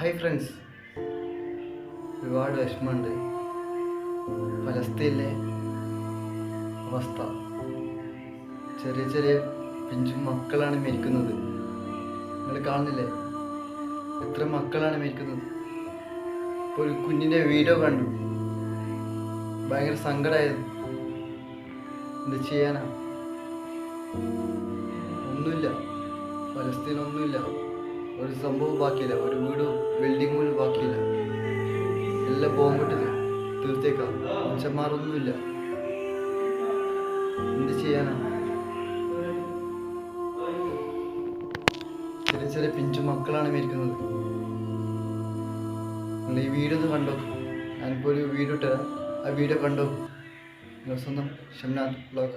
Hi friends ഒരുപാട് വിഷമമുണ്ട്. ഫലസ്തീനിലെ അവസ്ഥ. ചെറിയ ചെറിയ പിഞ്ചു മക്കളാണ് മരിക്കുന്നത്. നിങ്ങൾ കാണുന്നില്ലേ? എത്ര മക്കളാണ് മരിക്കുന്നത്. ഇപ്പോൾ ഒരു കുഞ്ഞിന്റെ വീഡിയോ കണ്ടു. ഭയങ്കര സങ്കടമായിരുന്നു എന്ത് ചെയ്യാനാ? ഒന്നുമില്ല. ഫലസ്തീൻ ഒന്നുമില്ല ഒരു സംഭവം ബാക്കിയില്ല. ഒരു വീട് ബിൽഡിംഗ് പോലും ബാക്കിയില്ല. എല്ലാം ബോംബിട്ടത് തീർത്തേക്കാം. മനുഷ്യന്മാരൊന്നുമില്ല. എന്ത് ചെയ്യാനാ? ചെറിയ ചെറിയ പിഞ്ചു മക്കളാണ് മരിക്കുന്നത്. നിങ്ങൾ ഈ വീടൊന്ന് കണ്ടോ? ഞാനിപ്പോൾ ഒരു ഇട്ടുതരാം ആ വീഡിയോ കണ്ടോ? നിങ്ങൾ സ്വന്തം ഷംനാഥ് ബ്ലോഗ്